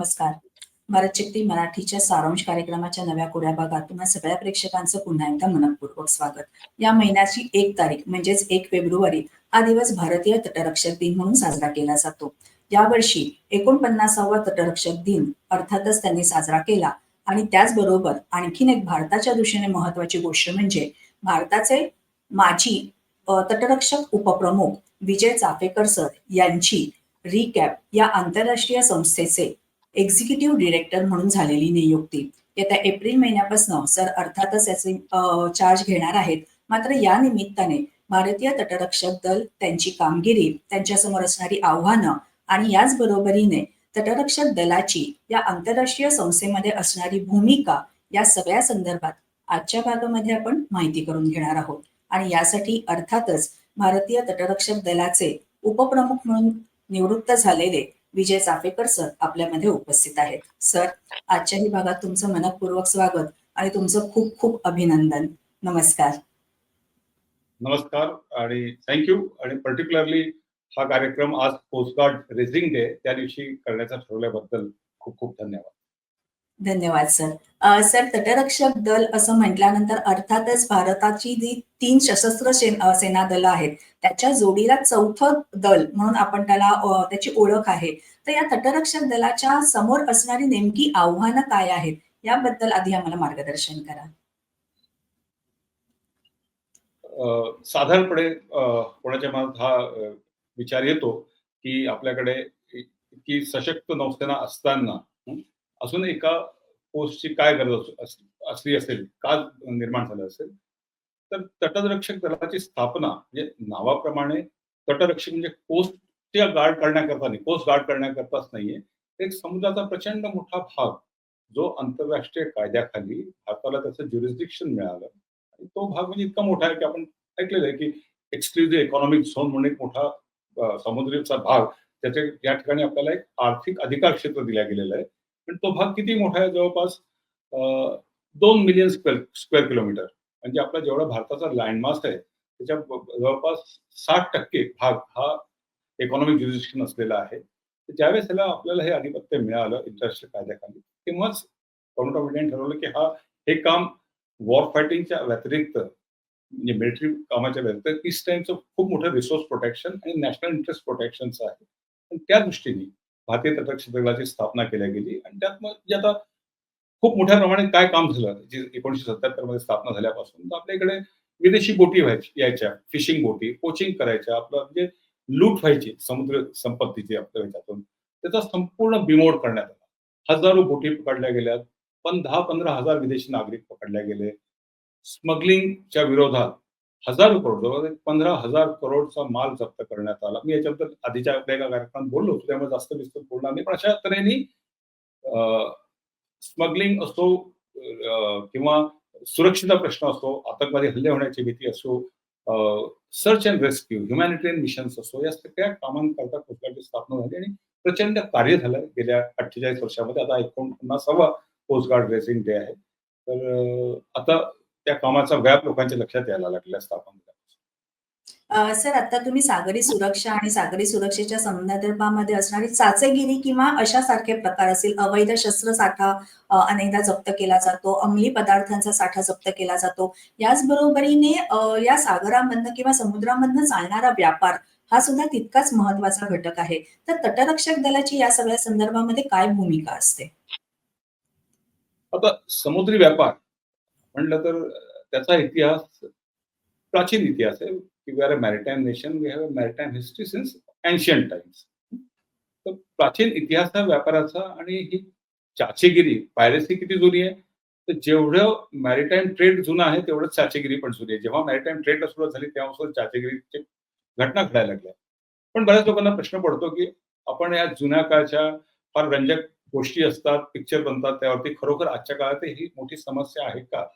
नमस्कार. भारत शक्ती मराठीच्या सारांश कार्यक्रमाच्या नव्या कोड्या भागात तुम्हा सगळ्या प्रेक्षकांचं पुन्हा एकदा मनपूर्वक स्वागत. या महिन्याची एक तारीख म्हणजेच एक फेब्रुवारी हा दिवस भारतीय तटरक्षक दिन म्हणून साजरा केला जातो. यावर्षी एकोणपन्नासावा तटरक्षक दिन अर्थातच त्यांनी साजरा केला आणि त्याचबरोबर आणखीन एक भारताच्या दृष्टीने महत्वाची गोष्ट म्हणजे भारताचे माजी तटरक्षक उपप्रमुख विजय चाफेकर सर यांची रिकॅप या आंतरराष्ट्रीय संस्थेचे एक्झिक्युटिव्ह डिरेक्टर म्हणून झालेली नियुक्ती. येत्या एप्रिल महिन्यापासून सर अर्थातच याचे चार्ज घेणार आहेत. मात्र या निमित्ताने भारतीय तटरक्षक दल त्यांची कामगिरी त्यांच्यासमोर असणारी आव्हानं आणि याच बरोबरीने तटरक्षक दलाची या आंतरराष्ट्रीय संस्थेमध्ये असणारी भूमिका या सगळ्या संदर्भात आजच्या भागामध्ये आपण माहिती करून घेणार आहोत. आणि यासाठी अर्थातच भारतीय तटरक्षक दलाचे उपप्रमुख म्हणून निवृत्त झालेले विजय चाफेकर सर आपल्यामध्ये उपस्थित आहेत. सर आजच्याही भागात तुमचं मनपूर्वक स्वागत आणि तुमचं खूप खूप अभिनंदन. नमस्कार. नमस्कार आणि थँक्यू आणि पर्टिक्युलरली हा कार्यक्रम आज कोस्टगार्ड रेझिंग डे त्या दिवशी करण्याचा ठरवल्याबद्दल खूप खूप धन्यवाद. धन्यवाद सर सर तटरक्षक दल असं म्हटल्यानंतर अर्थातच भारताची जी तीन सशस्त्र सेना दल आहेत त्याच्या जोडीला चौथं दल म्हणून आपण त्याला त्याची ओळख आहे. तर या तटरक्षक दलाच्या समोर असणारी नेमकी आव्हानं काय आहेत याबद्दल आधी आम्हाला मार्गदर्शन करा. साधारणपणे कोणाच्या मनात हा विचार येतो की आपल्याकडे की इतकी सशक्त नौसेना असताना असून एका पोस्टची काय गरज असली असेल का निर्माण झालं असेल तर तटरक्षक दलाची स्थापना म्हणजे नावाप्रमाणे तटरक्षक म्हणजे कोस्टच्या गार्ड करण्याकरता नाही कोस्ट गार्ड करण्याकरताच नाहीये. एक समुद्राचा प्रचंड मोठा भाग जो आंतरराष्ट्रीय कायद्याखाली भारताला त्याचं ज्युरिस्डिक्शन मिळालं. आणि तो भाग म्हणजे इतका मोठा आहे की आपण ऐकलेलं आहे की एक्सक्लुझिव्ह इकॉनॉमिक झोन म्हणून एक मोठा समुद्रीचा भाग त्याच्या या ठिकाणी आपल्याला एक आर्थिक अधिकार क्षेत्र दिल्या गेलेलं आहे. पण तो भाग किती मोठा आहे? जवळपास दोन मिलियन स्क्वेअर स्क्वेअर किलोमीटर म्हणजे आपला जेवढा भारताचा लँडमार्क आहे त्याच्या जवळपास साठ टक्के भाग हा इकॉनॉमिक ज्युरिस्टिक्शन असलेला आहे. ज्यावेळेस त्याला आपल्याला हे आधिपत्य मिळालं इंटरनॅशनल कायद्याखाली तेव्हाच गव्हर्नमेंट ऑफ इंडियाने ठरवलं की हा हे काम वॉर फायटिंगच्या व्यतिरिक्त म्हणजे मिलिटरी कामाच्या व्यतिरिक्त पीस टाइमचं खूप मोठं रिसोर्स प्रोटेक्शन आणि नॅशनल इंटरेस्ट प्रोटेक्शनचं आहे. पण त्या दृष्टीने भारतीय तटरक्षक दलाची स्थापना केल्या गेली. आणि त्यात मग जे आता खूप मोठ्या प्रमाणात काय काम झालं जे एकोणीशे सत्याहत्तरमध्ये स्थापना झाल्यापासून तर आपल्याकडे विदेशी बोटी व्हायची यायच्या फिशिंग बोटी कोचिंग करायच्या आपलं म्हणजे लूट व्हायची समुद्र संपत्तीची आपल्या ह्याच्यातून त्याचा संपूर्ण बिमोड करण्यात आला. हजारो बोटी पकडल्या गेल्या पण दहा पंधरा हजार विदेशी नागरिक पकडल्या गेले. स्मगलिंगच्या विरोधात हजारो करोड जवळजवळ पंधरा हजार करोडचा माल जप्त करण्यात आला. मी याच्याबद्दल आधीच्या आपल्या एका कार्यक्रमात बोललो होतो त्यामुळे जास्त विस्तृत बोलणार नाही. पण अशा तऱ्हेने स्मगलिंग असो किंवा सुरक्षेचा प्रश्न असो आतंकवादी हल्ले होण्याची भीती असो search and rescue humanitarian missions असो या सगळ्या कामांकरता कोस्टगार्डची स्थापना झाली आणि प्रचंड कार्य झालं गेल्या अठ्ठेचाळीस वर्षामध्ये. आता एकोणपन्नासावा कोस्टगार्ड रेसिंग डे आहे. तर आता त्या कामाचा व्याप लोकांच्या लक्षात यायला लागलेला स्थापन सर आता तुम्ही सागरी सुरक्षा आणि सागरी सुरक्षेच्या संदर्भामध्ये असणारी चाचेगिरी किंवा अशा सारखे प्रकार असतील अवैध शस्त्र साठा अनेकदा जप्त केला जातो अंमली पदार्थांचा साठा जप्त केला जातो याचबरोबरीने या सागरामधनं किंवा समुद्रामधनं चालणारा व्यापार हा सुद्धा तितकाच महत्त्वाचा घटक आहे. तर तटरक्षक दलाची या सगळ्या संदर्भामध्ये काय भूमिका असते? आता समुद्री व्यापार म्हणलं तर त्याचा इतिहास प्राचीन इतिहास आहे. We are a maritime nation we have a maritime history since ancient times तर प्राचीन इतिहास आहे व्यापाराचा आणि ही चाचेगिरी पायरेसी किती जुनी आहे? तर जेवढं मॅरिटाईम ट्रेड जुना आहे तेवढंच चाचेगिरी पण जुनी आहे. जेव्हा मॅरिटाईम ट्रेड सुरुवात झाली तेव्हापासून चाचेगिरीची घटना घडायला लागल्या. पण बऱ्याच लोकांना प्रश्न पडतो की आपण या जुन्या काळच्या फार रंजक गोष्टी असतात पिक्चर बनतात त्यावरती खरोखर आजच्या काळात ही मोठी समस्या आहे का?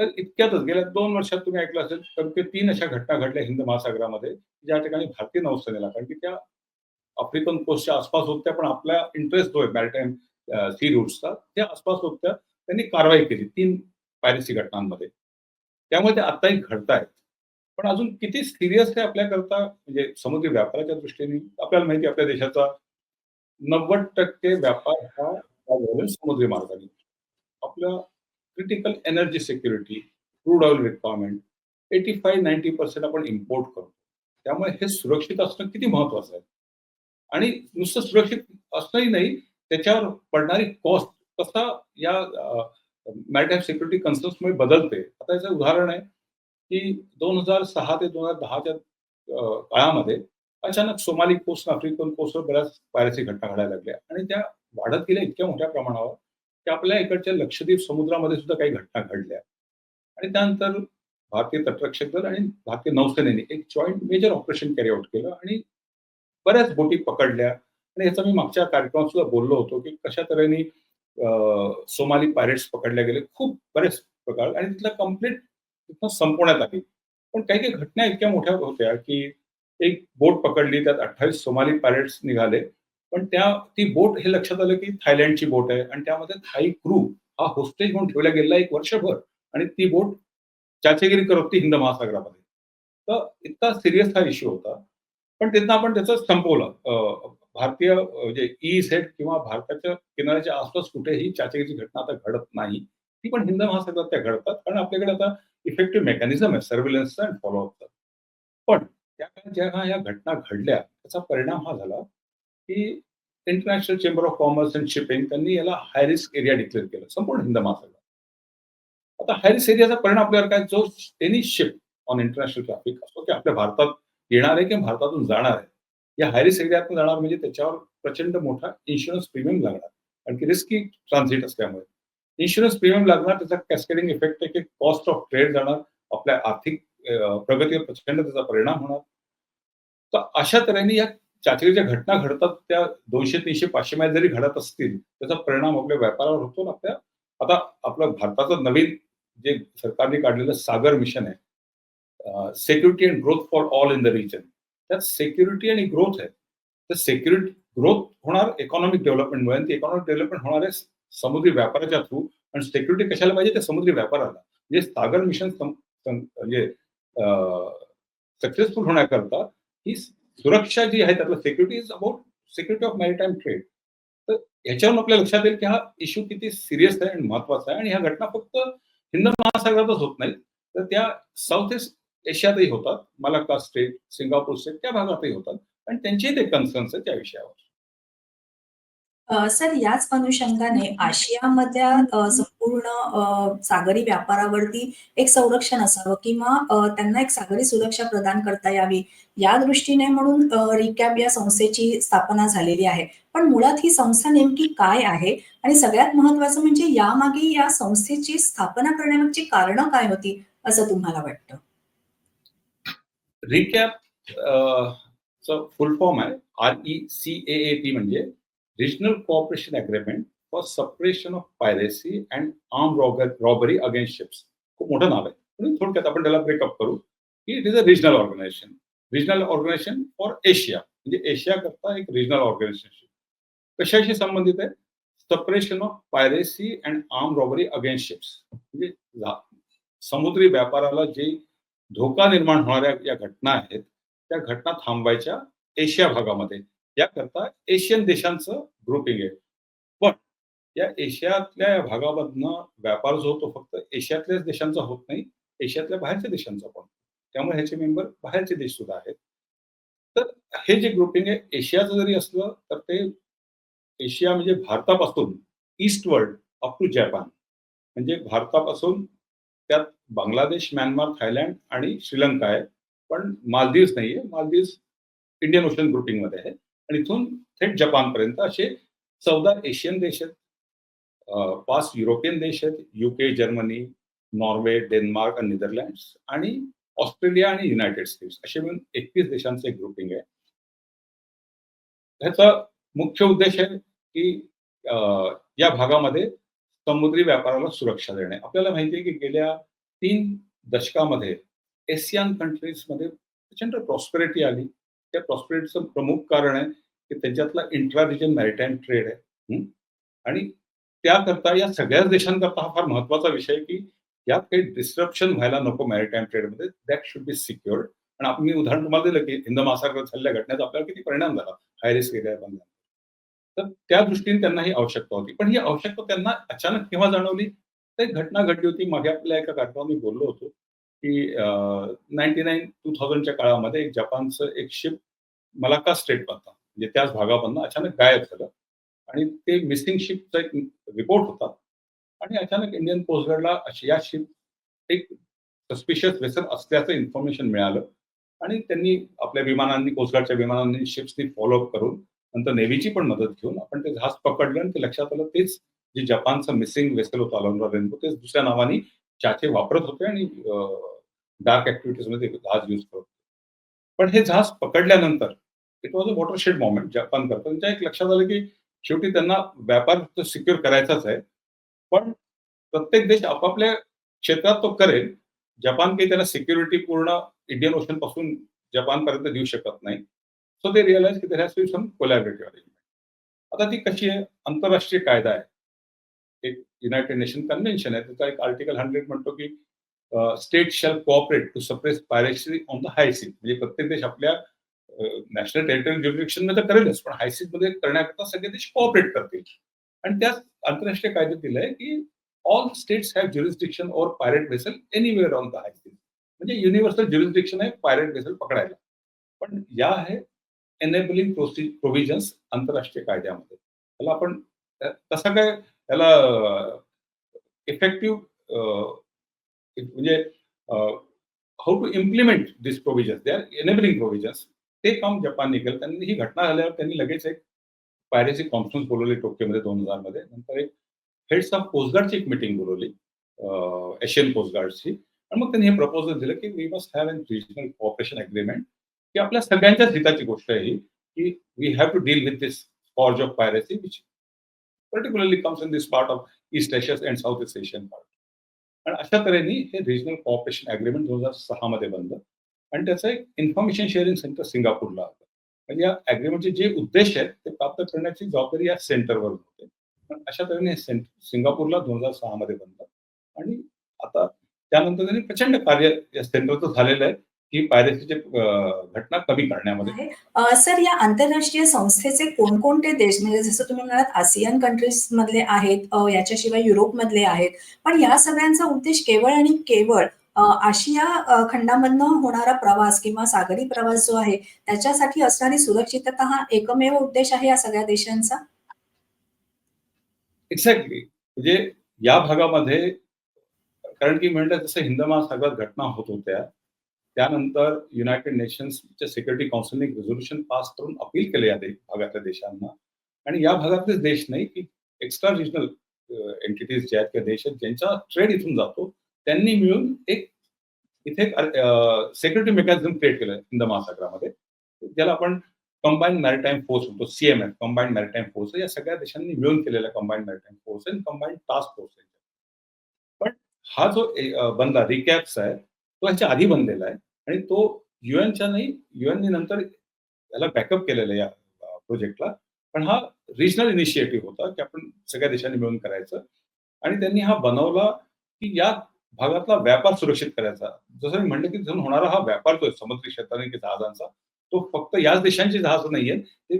तर इतक्यातच गेल्या दोन वर्षात तुम्ही ऐकलं असेल तर तीन अशा घटना घडल्या हिंद महासागरामध्ये ज्या ठिकाणी भारतीय नौसेनेला कारण की त्या आफ्रिकन कोस्टच्या आसपास होत्या पण आपला इंटरेस्ट जो आहे मॅरिटाईम सी रूट्सचा त्या आसपास होत्या त्यांनी कारवाई केली तीन पायरेसी घटनांमध्ये. त्यामुळे ते आत्ताही घडतायत. पण अजून किती सिरियस आहे आपल्याकरता म्हणजे समुद्री व्यापाराच्या दृष्टीने? आपल्याला माहिती आपल्या देशाचा नव्वद टक्के व्यापार हा समुद्री मार्गाने. आपल्या critical energy security crude oil requirement eighty five ninety percent आपण इम्पोर्ट करतो. त्यामुळे हे सुरक्षित असणं किती महत्वाचं आहे? आणि नुसतं सुरक्षित असणंही नाही त्याच्यावर पडणारी कॉस्ट कसा या मॅरिटाईम सिक्युरिटी कन्सर्न्समुळे बदलते? आता याचं उदाहरण आहे की दोन हजार सहा ते दोन हजार दहाच्या काळामध्ये अचानक सोमाली कोस्ट आफ्रिकन कोस्टवर बऱ्याच पायरसी घटना घडायला लागल्या. आणि त्या वाढत गेल्या इतक्या मोठ्या प्रमाणावर. की आपल्या इकडच्या लक्षद्वीप समुद्रामध्ये सुद्धा काही घटना घडल्या. आणि त्यानंतर भारतीय तटरक्षक दल आणि भारतीय नौसेनेने एक joint major operation carry out केलं आणि बऱ्याच बोटी पकडल्या. आणि याचा मी मागच्या कार्यक्रमात सुद्धा बोललो होतो की कशा तऱ्हेने सोमाली पायरेट्स पकडल्या गेले. खूप बरेच प्रकार आणि तिथलं कंप्लीट तिथं संपवण्यात आली. पण काही काही घटना इतक्या मोठ्या होत्या की एक बोट पकडली त्यात अठ्ठावीस सोमाली पायरेट्स निघाले. पण त्या ती बोट हे लक्षात आलं की थायलंडची बोट आहे. आणि त्यामध्ये थाई क्रू हा होस्टेज म्हणून ठेवला गेलेला एक वर्षभर. आणि ती बोट चाचेगिरी करत होती हिंद महासागरामध्ये. तर इतका सिरियस हा इश्यू होता. पण तिथं आपण त्याचं संपवलं. भारतीय म्हणजे ई सेट किंवा भारताच्या किनाऱ्याच्या आसपास कुठेही चाचेगिरीची घटना आता घडत नाही. ती पण हिंद महासागरात त्या घडतात. कारण आपल्याकडे आता इफेक्टिव्ह मेकॅनिझम आहे. सर्व्हिलन्सचा आणि फॉलोअपचा पण त्या ज्या ह्या या घटना घडल्या त्याचा परिणाम हा झाला. की international chamber of commerce and shipping त्यांनी याला हाय रिस्क एरिया डिक्लेअर केलं. संपूर्ण हिंद महासागरात आता हाय रिस्क एरियाचा परिणाम आपल्यावर काय? जो any ship on international traffic असतो की आपल्या भारतात येणार आहे किंवा भारतातून जाणार आहे. या हाय रिस्क एरियातून जाणार म्हणजे त्याच्यावर प्रचंड मोठा इन्शुरन्स प्रीमियम लागणार. कारण की रिस्की ट्रान्झिट असल्यामुळे. इन्शुरन्स प्रीमियम लागणार त्याचा कॅस्केडिंग इफेक्ट आहे की कॉस्ट ऑफ ट्रेड जाणार आपल्या आर्थिक प्रगतीवर प्रचंड त्याचा परिणाम होणार. तर अशा तऱ्हेने या चाचणीच्या घटना घडतात त्या दोनशे तीनशे पाचशे मैल जरी घडत असतील त्याचा परिणाम आपल्या व्यापारावर होतो ना? त्या आता आपलं भारताचं नवीन जे सरकारने काढलेलं सागर मिशन आहे security and growth for all in the region त्यात सेक्युरिटी आणि ग्रोथ आहे. तर सेक्युरिटी ग्रोथ होणार इकॉनॉमिक डेव्हलपमेंटमुळे आणि ती इकॉनॉमिक डेव्हलपमेंट होणार आहे समुद्री व्यापाराच्या थ्रू आणि सिक्युरिटी कशाला पाहिजे? ते समुद्री व्यापाराला. म्हणजे सागर मिशन म्हणजे सक्सेसफुल होण्याकरता ही सुरक्षा जी आहे त्यातलं security is about security of maritime trade तर याच्यावरून आपल्या लक्षात येईल की हा इश्यू किती सिरियस आहे आणि महत्त्वाचा आहे. आणि ह्या घटना फक्त हिंद महासागरातच होत नाहीत. तर त्या साऊथ ईस्ट एशियातही होतात. मलाक्का स्टेट सिंगापूर स्टेट त्या भागातही होतात. आणि त्यांचेही ते कन्सर्न्स आहेत त्या विषयावर. सर याच अनुषंगाने आशियामधल्या संपूर्ण सागरी व्यापारावरती एक संरक्षण असावं किंवा त्यांना एक सागरी सुरक्षा प्रदान करता यावी या दृष्टीने म्हणून रिकॅप या संस्थेची स्थापना झालेली आहे. पण मुळात ही संस्था नेमकी काय आहे? आणि सगळ्यात महत्वाचं म्हणजे यामागे या संस्थेची स्थापना करण्यामागची कारणं काय होती असं तुम्हाला वाटतं? रिकॅप फुल फॉर्म आहे R E C A A P म्हणजे regional cooperation agreement for separation of piracy and arm robbery against ships खूप मोठं नाव आहे. म्हणून थोडक्यात आपण त्याला ब्रेकअप करू की it is a regional organization regional organization for Asia म्हणजे एशिया करता एक रिजनल ऑर्गनायझेशन कशाशी संबंधित आहे? Suppression of piracy and arm robbery against ships म्हणजे समुद्री व्यापाराला जे धोका निर्माण होणाऱ्या या घटना आहेत, त्या घटना थांबवायच्या एशिया भागामध्ये. याकरता एशियन देशांचं ग्रुपिंग आहे. पण या एशियातल्या या भागामधनं व्यापार जो होतो फक्त एशियातल्याच देशांचा होत नाही एशियातल्या बाहेरच्या देशांचा पण. त्यामुळे ह्याचे मेंबर बाहेरचे देश सुद्धा आहेत. तर हे जे ग्रुपिंग आहे एशियाचं जरी असलं तर ते एशिया म्हणजे भारतापासून ईस्टवर्ड अप टू जपान म्हणजे भारतापासून त्यात बांगलादेश म्यानमार थायलंड आणि श्रीलंका आहे. पण मालदीव्स नाहीये. मालदीव्स इंडियन ओशन ग्रुपिंगमध्ये आहे. आणि इथून थेट जपानपर्यंत असे चौदा एशियन देश आहेत. पाच युरोपियन देश आहेत. युके जर्मनी नॉर्वे डेन्मार्क आणि नेदरलँड्स आणि ऑस्ट्रेलिया आणि युनायटेड स्टेट्स असे मिळून एकवीस देशांचं एक ग्रुपिंग आहे. ह्याचा मुख्य उद्देश आहे की या भागामध्ये समुद्री व्यापाराला सुरक्षा देणे. आपल्याला माहिती आहे की गेल्या तीन दशकामध्ये एशियन कंट्रीजमध्ये प्रचंड प्रॉस्पेरिटी आली. त्या प्रॉस्पेरिटीचं प्रमुख कारण आहे की त्यांच्यातला इंट्रा रिजन मॅरिटाईम ट्रेड आहे. आणि त्याकरता या सगळ्याच देशांकरता हा फार महत्त्वाचा विषय की यात काही डिस्ट्रप्शन व्हायला नको मॅरिटाईम ट्रेडमध्ये दॅट शुड बी सिक्युअर्ड आणि आपण मी उदाहरण तुम्हाला दिलं की हिंद महासागरात झालेल्या घटनेचा आपल्याला किती परिणाम झाला? हाय रिस्क एरिया बनला. तर त्या दृष्टीने त्यांना ही आवश्यकता होती. पण ही आवश्यकता त्यांना अचानक केव्हा जाणवली. तर एक घटना घडली होती. मागे आपल्या एका कार्यक्रमात मी बोललो होतो. की नाईन्टी नाईन टू थाउजंडच्या काळामध्ये एक जपानचं एक शिप मलाका स्टेट बनता. म्हणजे त्याच भागामधनं अचानक गायब झालं. आणि ते मिसिंग शिपचा एक रिपोर्ट होता. आणि अचानक इंडियन कोस्टगार्डला अशी या शिप एक सस्पिशियस वेसल असल्याचं इन्फॉर्मेशन मिळालं. आणि त्यांनी आपल्या विमानांनी कोस्टगार्डच्या विमानांनी शिप्सनी फॉलोअप करून नंतर नेव्हीची पण मदत घेऊन आपण ते जहाज पकडलं आणि ते लक्षात आलं तेच जे जपानचं मिसिंग वेसल होतं अलोनरा रेनबो तेच दुसऱ्या नावाने चाचे वापरत होते आणि डार्क ऍक्टिव्हिटीजमध्ये जहाज यूज करत होते. पण हे जहाज पकडल्यानंतर it was a watershed moment Japan करता. त्यांच्या एक लक्षात आलं की शेवटी त्यांना व्यापार सिक्युअर करायचाच आहे. पण प्रत्येक देश आपापल्या क्षेत्रात तो करेल. जपान काही त्याला सिक्युरिटी पूर्ण इंडियन ओशनपासून जपानपर्यंत देऊ शकत नाही. सो दे रिअलाइज की हॅज सम कोलॅबरेटिव्ह अरेंजमेंट आता ती कशी आहे? आंतरराष्ट्रीय कायदा आहे. एक युनायटेड नेशन कन्व्हेन्शन आहे. त्याचा एक आर्टिकल हंड्रेड म्हणतो की state shall cooperate to suppress piracy on the high sea म्हणजे प्रत्येक देश आपल्या नॅशनल टेरिटरी ज्युरिडिक्शनमध्ये तर करेलच पण हायमध्ये करण्याकरता सगळे देश कोऑपरेट करतील. आणि त्या आंतरराष्ट्रीय कायद्यात दिलंय की all states have jurisdiction or pirate vessel anywhere on the high sea म्हणजे युनिव्हर्सल ज्युरिस्डिक्शन आहे पायरेट वेसल पकडायला. पण या आहे एनेबलिंग प्रोव्हिजन्स आंतरराष्ट्रीय कायद्यामध्ये. त्याला आपण तसं काय त्याला इफेक्टिव्ह म्हणजे how to implement this provisions they are enabling provisions ते काम जपानने केलं. त्यांनी, ही घटना झाल्यावर त्यांनी लगेच एक पायरेसी कॉन्फरन्स बोलवली टोकियोमध्ये दोन हज़ार मध्ये. नंतर एक हेड्स ऑफ़ कोस्टगार्डची एक मिटिंग बोलवली एशियन कोस्टगार्डची आणि मग त्यांनी हे प्रपोजल दिलं की we must have an regional cooperation agreement की आपल्या सगळ्यांच्याच हिताची गोष्ट आहे ही, की we have to deal with this force of piracy which particularly comes in this part of East Asia and South East Asian part आणि अशा तऱ्हेने हे रिजनल कॉपरेशन अग्रीमेंट दोन हजार सहा मध्ये बनलं. आणि त्याचं एक इन्फॉर्मेशन शेअरिंग सेंटर सिंगापूरला होतं म्हणजे या अग्रीमेंटचे जे उद्देश आहेत ते प्राप्त करण्याची जबाबदारी या सेंटरवर होते. पण अशा तऱ्हेने सेंटर सिंगापूरला दोन हजार सहा मध्ये बनलं. आणि आता त्यानंतर त्यांनी प्रचंड कार्य या सेंटरचं झालेलं आहे. की पायरेसीचे घटना कमी करण्यामध्ये? सर या आंतरराष्ट्रीय संस्थेचे कोणकोणते देश म्हणजे जसं तुम्ही म्हणालात आसियन कंट्रीज मधले आहेत याच्याशिवाय युरोप मधले आहेत. पण या सगळ्यांचा उद्देश केवळ आणि केवळ आशिया खंडामधनं होणारा प्रवास किंवा सागरी प्रवास जो आहे त्याच्यासाठी असणारी सुरक्षितता हा एकमेव उद्देश आहे या सगळ्या देशांचा? एक्झॅक्टली म्हणजे या भागामध्ये कारण की म्हणलं जसं हिंद महासागरात घटना होत होत्या त्यानंतर युनायटेड नेशन्सच्या सिक्युरिटी काउन्सिलने एक रेझोल्युशन पास करून अपील केले या भागातल्या देशांना. आणि या भागातलेच देश नाही की एक्स्ट्रा रिजनल एंटिटीज ज्या आहेत किंवा देश आहेत ज्यांचा ट्रेड इथून जातो त्यांनी मिळून एक इथे सेक्युरिटी मेकॅनिझम क्रिएट केलं हिंद महासागरामध्ये. ज्याला आपण कंबाईंड मॅरिटाईम फोर्स म्हणतो सीएमएफ कंबाईंड मॅरिटाईम फोर्स या सगळ्या देशांनी मिळून केलेला कंबाईंड मॅरिटाईम फोर्स आहे कंबाईंड टास्क फोर्स आहे. पण हा जो बनला रिकॅप्स आहे तो ह्याच्या आधी बनलेला आहे. आणि तो युएनच्या नाही युएननी नंतर याला बॅकअप केलेला या प्रोजेक्टला. पण हा रिजनल इनिशिएटिव्ह होता की आपण सगळ्या देशांनी मिळून करायचं. आणि त्यांनी हा बनवला की या भागातला व्यापार सुरक्षित करायचा. जसं मी म्हणलं की तिथून होणारा हा व्यापार जो आहे समुद्री क्षेत्राने की जहाजांचा तो फक्त याच देशांची जहाज नाहीये ते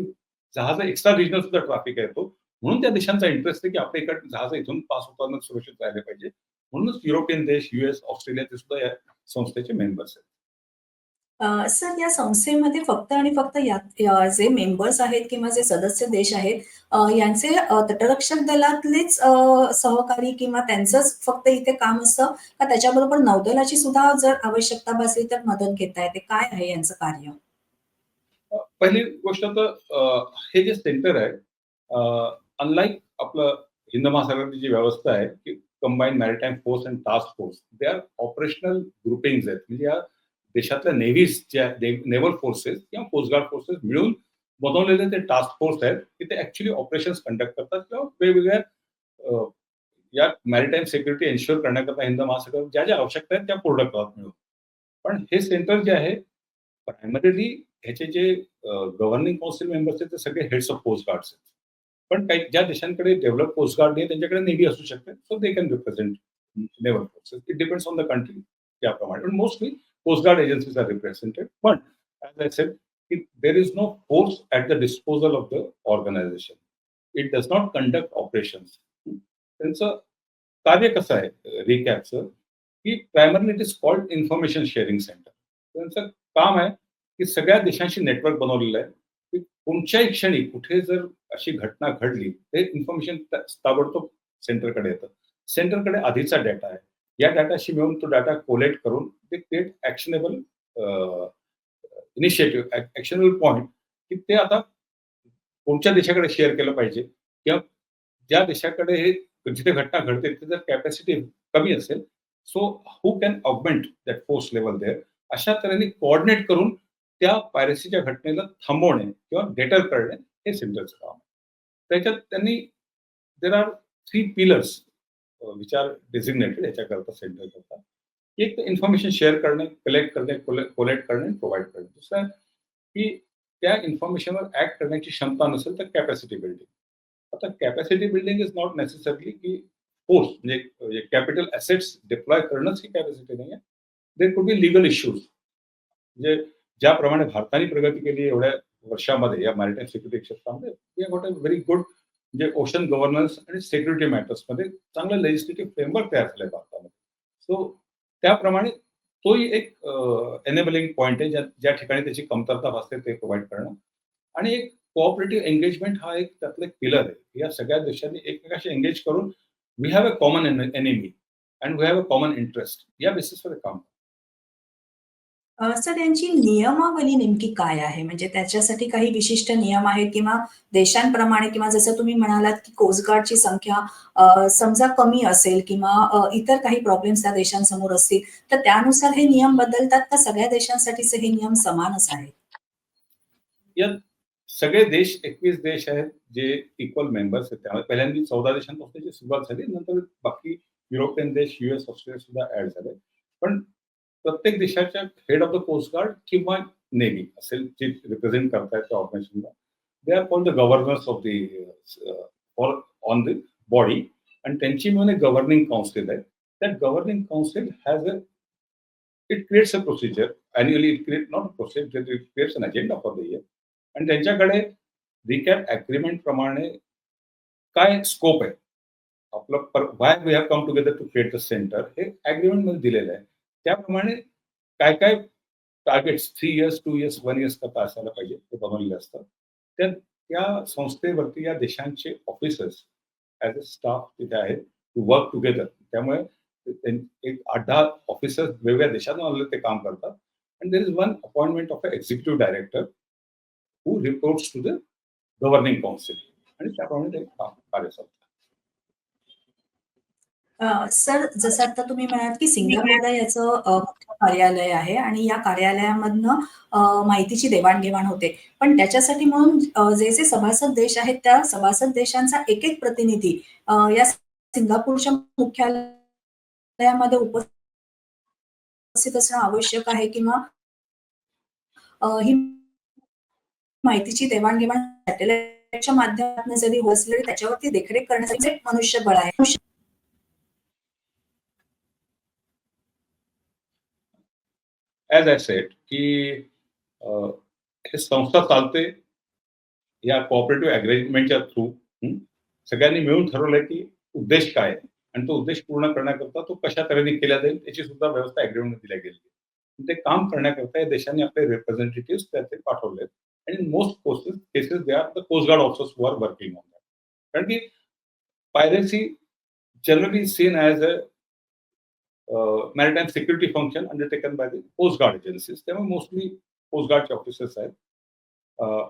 जहाज एक्स्ट्रा रिजनल सुद्धा ट्रॅफिक आहे तो. म्हणून त्या देशांचा इंटरेस्ट आहे की आपल्या इकडे जहाज इथून पास होताना सुरक्षित राहिले पाहिजे. म्हणूनच युरोपियन देश युएस ऑस्ट्रेलिया ते सुद्धा या संस्थेचे मेंबर्स आहेत. सर या संस्थेमध्ये फक्त आणि फक्त या जे मेंबर्स आहेत किंवा जे सदस्य देश आहेत यांचे तटरक्षक दलातलेच सहकारी किंवा त्यांचंच फक्त इथे काम असतं? का त्याच्याबरोबर नौदलाची सुद्धा जर आवश्यकता भासली तर मदत घेता येते? काय आहे यांचं कार्य? पहिली गोष्ट तर हे जे सेंटर आहे अनलाईक आपलं हिंद महासागराची जी व्यवस्था आहे की combine maritime force and task force they are operational grouping आहेत. म्हणजे या देशातल्या नेव्हीज ज्या नेव्हल फोर्सेस किंवा कोस्टगार्ड फोर्सेस मिळून बनवलेले ते टास्क फोर्स आहेत की ते ऍक्च्युली ऑपरेशन कंडक्ट करतात किंवा वेगवेगळ्या या मॅरिटाईम सिक्युरिटी एन्श्युअर करण्याकरता हिंद महासागर ज्या ज्या आवश्यकता आहेत त्या पूर्ण करतात मिळून. पण हे सेंटर जे आहे प्रायमरीली ह्याचे जे गव्हर्निंग काउन्सिल मेंबर्स आहेत ते सगळे हेड्स ऑफ कोस्ट गार्ड्स आहेत. पण काही ज्या देशांकडे डेव्हलप कोस्ट गार्ड नाही त्यांच्याकडे नेव्ही असू शकते so they can represent naval forces it depends on the country त्याप्रमाणे. पण mostly Coast Guard agencies are represented. But as I said, it, there is no force at the disposal of the organization. It does not conduct operations त्यांचं कार्य कसं आहे? रिकॅपचं की primarily it is called information sharing centre त्यांचं काम आहे की सगळ्या देशांशी नेटवर्क बनवलेलं आहे. की कोणत्याही क्षणी कुठे जर अशी घटना घडली ते इन्फॉर्मेशन ताबडतोब सेंटरकडे येतं. सेंटरकडे आधीचा डेटा आहे. या डाटाशी मिळून तो डाटा कोलेक्ट करून ते create actionable initiative actionable point की ते आता कोणत्या देशाकडे शेअर केलं पाहिजे. किंवा ज्या देशाकडे हे जिथे घटना घडते तिथे जर कॅपॅसिटी कमी असेल so who can augment that force level there अशा तऱ्हेने कोऑर्डिनेट करून त्या पायरसीच्या घटनेला थांबवणे किंवा डेटर करणे हे सेंटरचं काम त्याच्यात त्यांनी देर आर थ्री पिलर्स विचार डेझिग्नेटेड याच्याकरता सेंटर करता. एक तर इन्फॉर्मेशन शेअर करणे कलेक्ट करणे कोलेक्ट करणे प्रोव्हाइड करणे. दुसरं, की त्या इन्फॉर्मेशनवर ऍक्ट करण्याची क्षमता नसेल तर कॅपॅसिटी बिल्डिंग आता capacity building is not necessarily की फोर्स म्हणजे कॅपिटल ॲसेट्स डिप्लॉय करणंच ही कॅपॅसिटी नाही आहे there could be legal issues म्हणजे ज्याप्रमाणे भारताने प्रगती केली एवढ्या वर्षामध्ये, या मॅरिटाईम सिक्युरिटी क्षेत्रामध्ये we got a very good म्हणजे ओशन गव्हर्नन्स आणि सिक्युरिटी मॅटर्समध्ये चांगलं लेजिस्लेटिव्ह फ्रेमवर्क तयार झालंय भारतामध्ये. सो त्याप्रमाणे तोही एक एनेबलिंग पॉईंट आहे ज्या ज्या ठिकाणी त्याची कमतरता भासते ते प्रोव्हाइड करणं. आणि एक कोऑपरेटिव्ह एंगेजमेंट हा एक त्यातला एक पिलर आहे. या सगळ्या देशांनी एकमेकाशी एंगेज करून we have a common enemy and we have a common interest या बेसिसवर काम सर यांची नियमावली नेमकी काय आहे? म्हणजे त्याच्यासाठी काही विशिष्ट नियम आहेत किंवा देशांप्रमाणे किंवा जसं तुम्ही म्हणालात की कोस्टगार्डची संख्या समजा कमी असेल किंवा इतर काही प्रॉब्लेम्स त्या देशांसमोर असतील तर त्यानुसार हे नियम बदलतात का? सगळ्या देशांसाठीचे हे नियम समानच आहेत? सगळे देश एकवीस देश आहेत जे इक्वल मेंबर्स आहेत. त्यामुळे पहिल्यांदा चौदा देशांपासून सुरुवात झाली. नंतर बाकी युरोपियन देश युएस ऑस्ट्रेलिया सुद्धा ऍड झाले. पण प्रत्येक देशाच्या head of the coast guard किंवा नेव्ही असेल जे रिप्रेझेंट करतायत त्या ऑर्गनायझेशनला they are called the governors of the for on the body आणि त्यांची मिळून एक गव्हर्निंग काउन्सिल आहे. That governing council has a it creates a procedure annually it create not a procedure it creates an agenda for the year आणि त्यांच्याकडे recap agreement प्रमाणे काय scope आहे? आपलं why we have come together to create the centre हे अग्रीमेंटमध्ये दिलेलं आहे. त्याप्रमाणे काय काय targets three years two years one years करता असायला पाहिजे ते बनवलेले असतात त्या त्या संस्थेवरती या देशांचे ऑफिसर्स ॲज अ स्टाफ तिथे आहेत टू वर्क टुगेदर त्यामुळे एक आठ दहा ऑफिसर्स वेगवेगळ्या देशातून आले ते काम करतात. And there is one appointment of a executive director who reports to the governing council आणि त्याप्रमाणे ते काम कार्य चालतं सर जसं आता तुम्ही म्हणाल की सिंगापूरला याचं मुख्य कार्यालय आहे आणि या कार्यालयामधनं माहितीची देवाणघेवाण होते. पण त्याच्यासाठी म्हणून जे जे सभासद देश आहेत त्या सभासद देशांचा एक एक प्रतिनिधी या सिंगापूरच्या मुख्यालयामध्ये उपस्थित असणं आवश्यक आहे किंवा ही माहितीची देवाणघेवाण सॅटेलाइटच्या माध्यमातून जरी होत असली त्याच्यावरती देखरेख करण्यासाठी मनुष्यबळ आहे. ॲज आय सेट की हे संस्था चालते या कोऑपरेटिव्ह अग्रीमेंटच्या थ्रू सगळ्यांनी मिळून ठरवलंय की उद्देश काय आणि तो उद्देश पूर्ण करण्याकरता तो कशा तऱ्हेने केला जाईल त्याची सुद्धा व्यवस्था अग्रीमेंट दिल्या गेली ते काम करण्याकरता या देशांनी आपले रिप्रेझेंटेटिव्ह त्याचे पाठवले आणि most courses cases they are the coast guard officers who are working on that कारण की piracy generally seen as a maritime security function undertaken by the coast guard agencies त्यामुळे मोस्टली कोस्ट गार्डचे ऑफिसर्स आहेत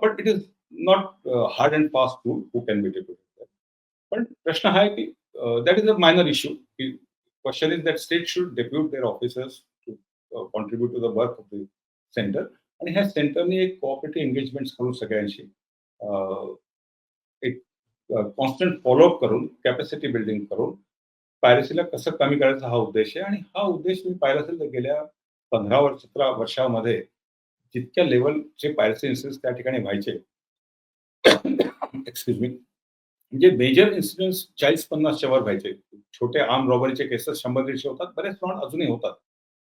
but it is not hard and fast rule who can be deputed पण प्रश्न हा आहे की that is a minor issue की question is that state should depute their officers to contribute to the work of the centre आणि ह्या सेंटरने एक cooperative engagement करून सगळ्यांशी एक कॉन्स्टंट फॉलोअप करून कॅपॅसिटी बिल्डिंग करून पायरसीला कसं कमी करायचा हा उद्देश आहे. आणि हा उद्देश मी पाहिला असेल तर गेल्या पंधरा वर्ष सतरा वर्षामध्ये जितक्या लेवलचे पायरसी इन्सिडेंट त्या ठिकाणी व्हायचे. एक्सक्यूज मी म्हणजे मेजर इन्सिडेंट्स चाळीस पन्नासच्या वर व्हायचे. छोटे आर्म रॉबरीचे केसेस शंभर दीडशे होतात. बरेच प्रमाण अजूनही होतात.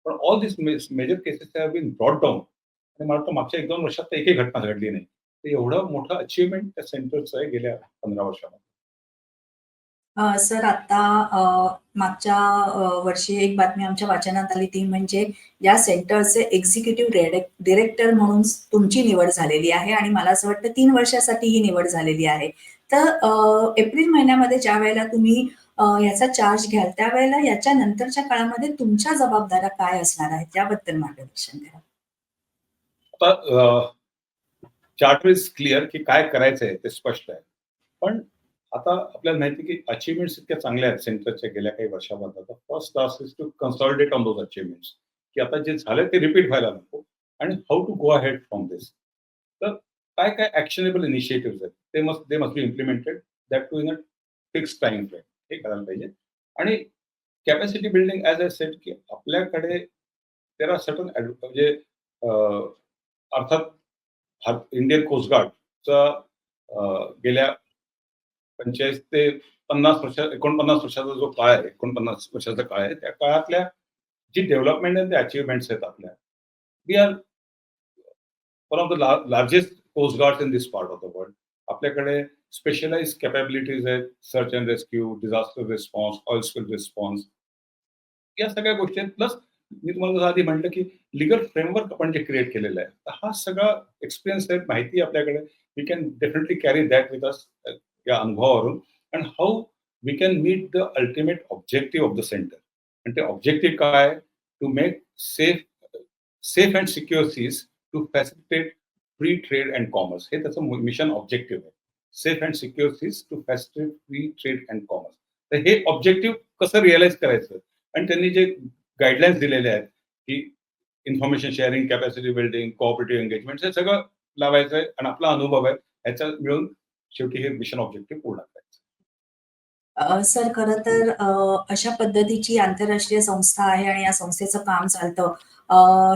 पण all this major cases have been brought down आणि मला वाटतं मागच्या एक दोन वर्षात तर एकही घटना घडली नाही. तर एवढं मोठं अचिव्हमेंट त्या सेंटरचं आहे गेल्या पंधरा वर्षामध्ये. सर आता मागच्या वर्षी एक बातमी आमच्या वाचनात आली ती म्हणजे या सेंटरचे एक्झिक्युटिव्ह डिरेक्टर म्हणून तुमची निवड झालेली आहे आणि मला असं वाटतं तीन वर्षासाठी ही निवड झालेली आहे. तर एप्रिल महिन्यामध्ये ज्या वेळेला तुम्ही याचा चार्ज घ्याल त्यावेळेला याच्या नंतरच्या काळामध्ये तुमच्या जबाबदाऱ्या काय असणार आहेत त्याबद्दल मार्गदर्शन करा. चार्टर इज क्लिअर की काय करायचं ते स्पष्ट आहे. पण आता आपल्याला माहिती की अचिव्हमेंट्स इतक्या चांगल्या आहेत सेंटरच्या गेल्या काही वर्षामध्ये. आता first task is to consolidate on those achievements की आता जे झालं ते रिपीट व्हायला नको. आणि how to go ahead from this तर काय काय ऍक्शनेबल इनिशिएटिव्ह आहेत ते must they must be implemented that to in a fix time frame हे करायला पाहिजे. आणि capacity building as a set की आपल्याकडे त्याला सटन सर्टन म्हणजे अर्थात अर्थात इंडियन कोस्टगार्डचा गेल्या पंचेचाळीस ते पन्नास वर्ष एकोणपन्नास वर्षाचा जो काळ आहे एकोणपन्नास वर्षाचा काळ आहे त्या काळातल्या जी डेव्हलपमेंट आहे ते अचिव्हमेंट्स आहेत आपल्या. We are one of the largest coast guard in this part of the world आपल्याकडे स्पेशलाइज कॅपॅबिलिटीज आहेत search and rescue disaster response oil spill response या सगळ्या गोष्टी आहेत. प्लस मी तुम्हाला आधी म्हटलं की लिगल फ्रेमवर्क आपण जे क्रिएट केलेलं आहे तर हा सगळा एक्सपिरियन्स आहे माहिती आपल्याकडे. We can definitely carry that with us या अनुभवावरून. And how we can meet the ultimate objective of the centre आणि ते ऑब्जेक्टिव्ह काय? To make safe safe and secure seas to facilitate free trade and commerce हे त्याचं mission objective आहे. Safe and secure seas to facilitate free trade and commerce तर हे objective कसं realise करायचं? आणि त्यांनी जे गाईडलाईन्स दिलेले आहेत की information sharing capacity building cooperative engagement हे सगळं लावायचं आहे आणि आपला अनुभव आहे ह्याचा मिळून शेवटी हे मिशन ऑब्जेक्टिव्ह पूर्ण करायचं. सर खरं तर अशा पद्धतीची आंतरराष्ट्रीय संस्था आहे आणि या संस्थेचं काम चालतं.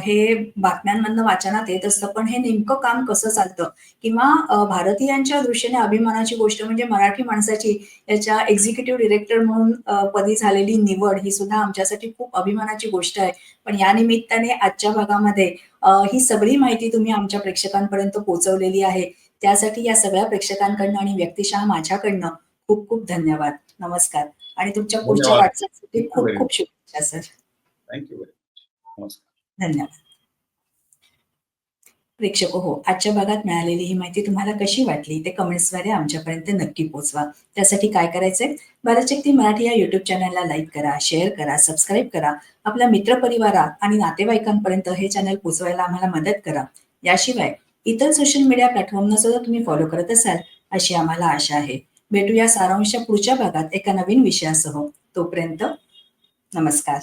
हे बातम्यांमधनं वाचनात येत असतं पण हे नेमकं काम कसं चालतं? किंवा भारतीयांच्या दृष्टीने अभिमानाची गोष्ट म्हणजे मराठी माणसाची याच्या एक्झिक्युटिव्ह डिरेक्टर म्हणून पदी झालेली निवड ही सुद्धा आमच्यासाठी खूप अभिमानाची गोष्ट आहे. पण या निमित्ताने आजच्या भागामध्ये ही सगळी माहिती तुम्ही आमच्या प्रेक्षकांपर्यंत पोहोचवलेली आहे. त्यासाठी या सगळ्या प्रेक्षकांकडनं आणि व्यक्तिशः माझ्याकडनं खूप खूप धन्यवाद. नमस्कार. आणि तुमच्या पुढच्या. वाटचालीसाठी खूप खूप शुभेच्छा सर. थँक्यू धन्यवाद. प्रेक्षक हो आजच्या भागात मिळालेली ही माहिती तुम्हाला कशी वाटली ते कमेंट्सद्वारे आमच्यापर्यंत नक्की पोहोचवा त्यासाठी काय करायचंय? भारतशक्ती मराठी या युट्यूब चॅनलला लाईक करा शेअर करा सबस्क्राईब करा. आपल्या मित्रपरिवारात आणि नातेवाईकांपर्यंत हे चॅनल पोहोचवायला आम्हाला मदत करा. याशिवाय इतर सोशल मीडिया प्लॅटफॉर्मना सुद्धा तुम्ही फॉलो करत असाल अशी आम्हाला आशा आहे. भेटूया सारांशच्या पुढच्या भागात एका नवीन विषयासह. तोपर्यंत नमस्कार.